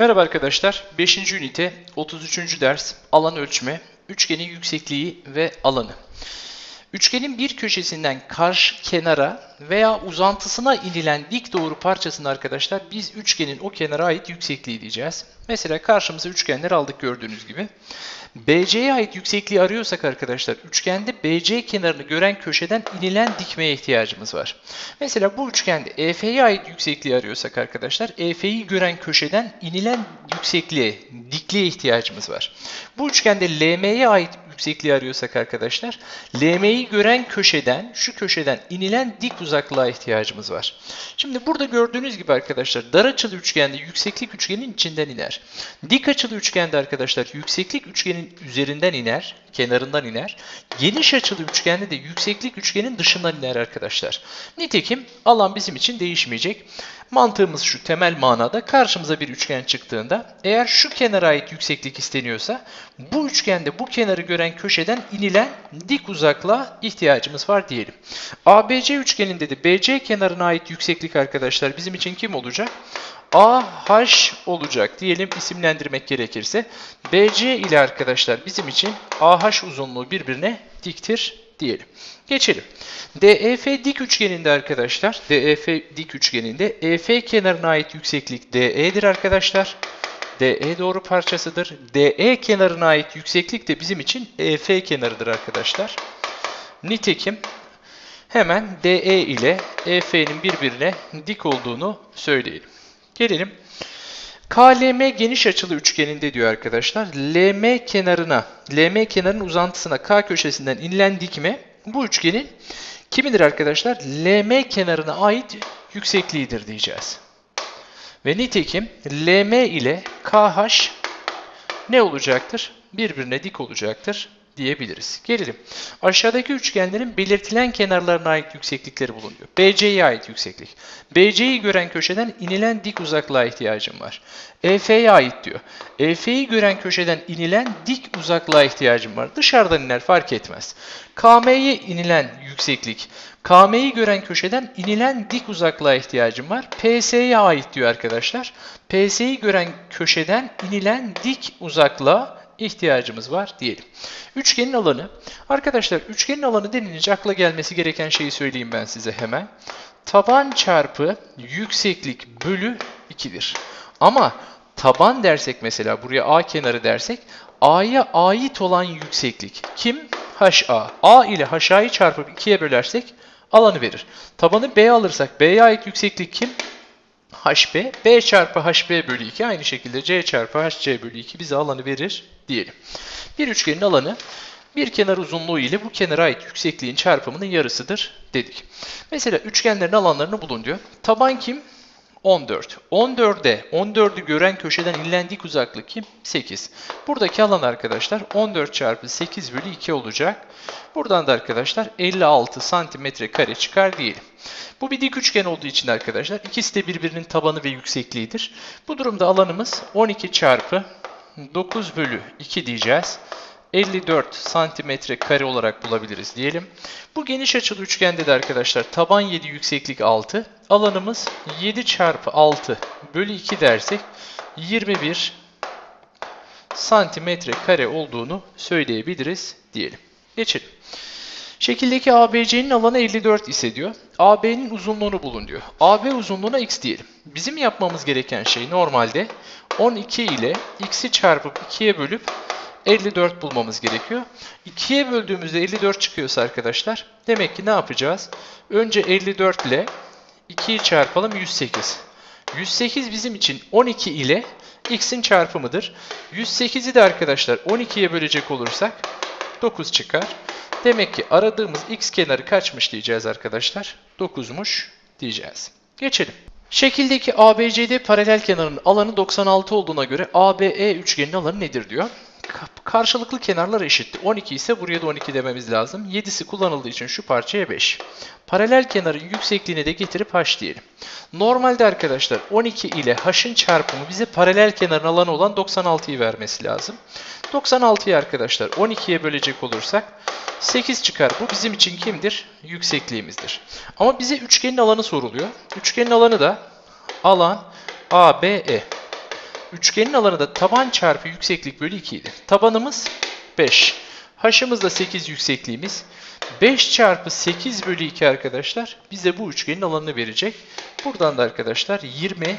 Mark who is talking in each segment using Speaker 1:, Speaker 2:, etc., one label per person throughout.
Speaker 1: Merhaba arkadaşlar. 5. ünite 33. ders alan ölçme, üçgenin yüksekliği ve alanı. Üçgenin bir köşesinden karşı kenara veya uzantısına inilen dik doğru parçasını arkadaşlar biz üçgenin o kenara ait yüksekliği diyeceğiz. Mesela karşımıza üçgenler aldık gördüğünüz gibi. BC'ye ait yüksekliği arıyorsak arkadaşlar üçgende BC kenarını gören köşeden inilen dikmeye ihtiyacımız var. Mesela bu üçgende EF'ye ait yüksekliği arıyorsak arkadaşlar EF'yi gören köşeden inilen yüksekliğe, dikliğe ihtiyacımız var. Bu üçgende LM'ye ait yüksekliği arıyorsak arkadaşlar LM'yi gören köşeden, şu köşeden inilen dik uzaklığa ihtiyacımız var. Şimdi burada gördüğünüz gibi arkadaşlar dar açılı üçgende yükseklik üçgenin içinden iner. Dik açılı üçgende arkadaşlar yükseklik üçgenin üzerinden iner, kenarından iner. Geniş açılı üçgende de yükseklik üçgenin dışından iner arkadaşlar. Nitekim alan bizim için değişmeyecek. Mantığımız şu temel manada karşımıza bir üçgen çıktığında eğer şu kenara ait yükseklik isteniyorsa bu üçgende bu kenarı gören köşeden inilen dik uzaklığa ihtiyacımız var diyelim. ABC üçgeninde de BC kenarına ait yükseklik arkadaşlar bizim için kim olacak? AH olacak diyelim isimlendirmek gerekirse. BC ile arkadaşlar bizim için AH uzunluğu birbirine diktir diyelim. Geçelim. DEF dik üçgeninde arkadaşlar, DEF dik üçgeninde EF kenarına ait yükseklik DE'dir arkadaşlar. DE doğru parçasıdır. DE kenarına ait yükseklik de bizim için EF kenarıdır arkadaşlar. Nitekim hemen DE ile EF'nin birbirine dik olduğunu söyleyelim. Gelelim. KLM geniş açılı üçgeninde diyor arkadaşlar. LM kenarına, LM kenarının uzantısına K köşesinden inilen dikme bu üçgenin kimidir arkadaşlar? LM kenarına ait yüksekliğidir diyeceğiz. Ve nitekim LM ile KH ne olacaktır? Birbirine dik olacaktır diyebiliriz. Gelelim. Aşağıdaki üçgenlerin belirtilen kenarlarına ait yükseklikleri bulunuyor. BC'ye ait yükseklik. BC'yi gören köşeden inilen dik uzaklığa ihtiyacım var. EF'ye ait diyor. EF'yi gören köşeden inilen dik uzaklığa ihtiyacım var. Dışarıdan iner fark etmez. KM'ye inilen yükseklik. KM'yi gören köşeden inilen dik uzaklığa ihtiyacım var. PS'ye ait diyor arkadaşlar. PS'yi gören köşeden inilen dik uzaklığa ihtiyacımız var diyelim. Üçgenin alanı. Arkadaşlar üçgenin alanı denilince akla gelmesi gereken şeyi söyleyeyim ben size hemen. Taban çarpı yükseklik bölü 2'dir. Ama taban dersek mesela buraya A kenarı dersek A'ya ait olan yükseklik kim? HA. A ile HA'yı çarpıp 2'ye bölersek alanı verir. Tabanı B alırsak B'ye ait yükseklik kim? HB, B çarpı HB bölü 2 aynı şekilde C çarpı HC bölü 2 bize alanı verir diyelim. Bir üçgenin alanı bir kenar uzunluğu ile bu kenara ait yüksekliğin çarpımının yarısıdır dedik. Mesela üçgenlerin alanlarını bulun diyor. Taban kim? 14. 14'e 14'ü gören köşeden inilen dik uzaklık kim? 8. Buradaki alan arkadaşlar 14 çarpı 8 bölü 2 olacak. Buradan da arkadaşlar 56 santimetre kare çıkar diyelim. Bu bir dik üçgen olduğu için arkadaşlar ikisi de birbirinin tabanı ve yüksekliğidir. Bu durumda alanımız 12 çarpı 9 bölü 2 diyeceğiz. 54 santimetre kare olarak bulabiliriz diyelim. Bu geniş açılı üçgende de arkadaşlar taban 7 yükseklik 6. Alanımız 7 çarpı 6 bölü 2 dersek 21 santimetre kare olduğunu söyleyebiliriz diyelim. Geçelim. Şekildeki ABC'nin alanı 54 ise diyor. AB'nin uzunluğunu bulun diyor. AB uzunluğuna x diyelim. Bizim yapmamız gereken şey normalde 12 ile x'i çarpıp 2'ye bölüp 54 bulmamız gerekiyor. 2'ye böldüğümüzde 54 çıkıyorsa arkadaşlar demek ki ne yapacağız? Önce 54 ile 2'yi çarpalım 108. 108 bizim için 12 ile x'in çarpımıdır. 108'i de arkadaşlar 12'ye bölecek olursak 9 çıkar. Demek ki aradığımız x kenarı kaçmış diyeceğiz arkadaşlar? 9'muş diyeceğiz. Geçelim. Şekildeki ABCD paralel kenarının alanı 96 olduğuna göre ABE üçgenin alanı nedir diyor. Karşılıklı kenarlar eşitti. 12 ise buraya da 12 dememiz lazım. 7'si kullanıldığı için şu parçaya 5. Paralel kenarın yüksekliğini de getirip h diyelim. Normalde arkadaşlar 12 ile h'ın çarpımı bize paralel kenarın alanı olan 96'yı vermesi lazım. 96'yı arkadaşlar 12'ye bölecek olursak 8 çıkar. Bu bizim için kimdir? Yüksekliğimizdir. Ama bize üçgenin alanı soruluyor. Üçgenin alanı da alan ABE. Üçgenin alanı da taban çarpı yükseklik bölü 2 idi. Tabanımız 5. H'ımız da 8 yüksekliğimiz. 5 çarpı 8 bölü 2 arkadaşlar bize bu üçgenin alanını verecek. Buradan da arkadaşlar 20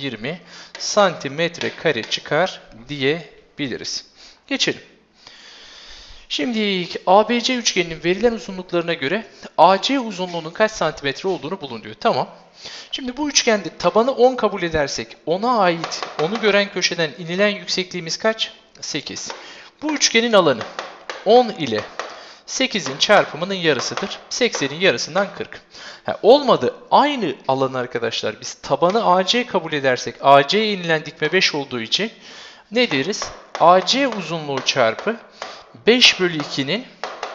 Speaker 1: 20 santimetre kare çıkar diyebiliriz. Geçelim. Şimdi ABC üçgeninin verilen uzunluklarına göre AC uzunluğunun kaç santimetre olduğunu bulun diyor. Tamam. Şimdi bu üçgende tabanı 10 kabul edersek 10'a ait onu gören köşeden inilen yüksekliğimiz kaç? 8. Bu üçgenin alanı 10 ile 8'in çarpımının yarısıdır. 80'in yarısından 40. Ha, olmadı. Aynı alan arkadaşlar. Biz tabanı AC kabul edersek AC'ye inilen dikme 5 olduğu için ne deriz? AC uzunluğu çarpı 5 bölü 2'nin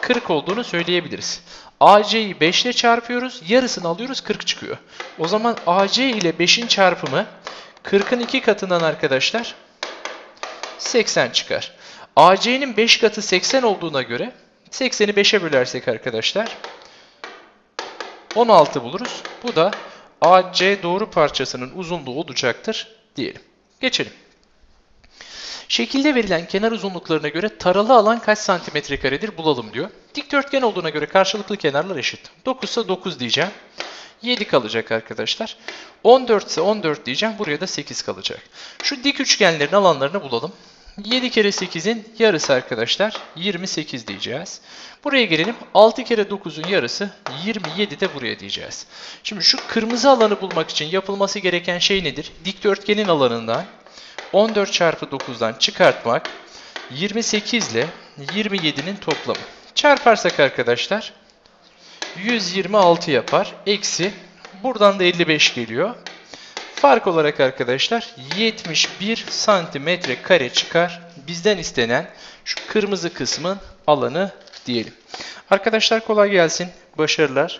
Speaker 1: 40 olduğunu söyleyebiliriz. AC'yi 5 ile çarpıyoruz. Yarısını alıyoruz 40 çıkıyor. O zaman AC ile 5'in çarpımı 40'ın 2 katından arkadaşlar 80 çıkar. AC'nin 5 katı 80 olduğuna göre 80'i 5'e bölersek arkadaşlar 16 buluruz. Bu da AC doğru parçasının uzunluğu olacaktır diyelim. Geçelim. Şekilde verilen kenar uzunluklarına göre taralı alan kaç santimetre karedir bulalım diyor. Dikdörtgen olduğuna göre karşılıklı kenarlar eşit. 9 ise 9 diyeceğim. 7 kalacak arkadaşlar. 14 ise 14 diyeceğim. Buraya da 8 kalacak. Şu dik üçgenlerin alanlarını bulalım. 7 kere 8'in yarısı arkadaşlar 28 diyeceğiz. Buraya gelelim. 6 kere 9'un yarısı 27 de buraya diyeceğiz. Şimdi şu kırmızı alanı bulmak için yapılması gereken şey nedir? Dikdörtgenin alanından 14 çarpı 9'dan çıkartmak 28 ile 27'nin toplamı. Çarparsak arkadaşlar 126 yapar. Eksi buradan da 55 geliyor. Fark olarak arkadaşlar 71 santimetre kare çıkar. Bizden istenen şu kırmızı kısmın alanı diyelim. Arkadaşlar kolay gelsin. Başarılar.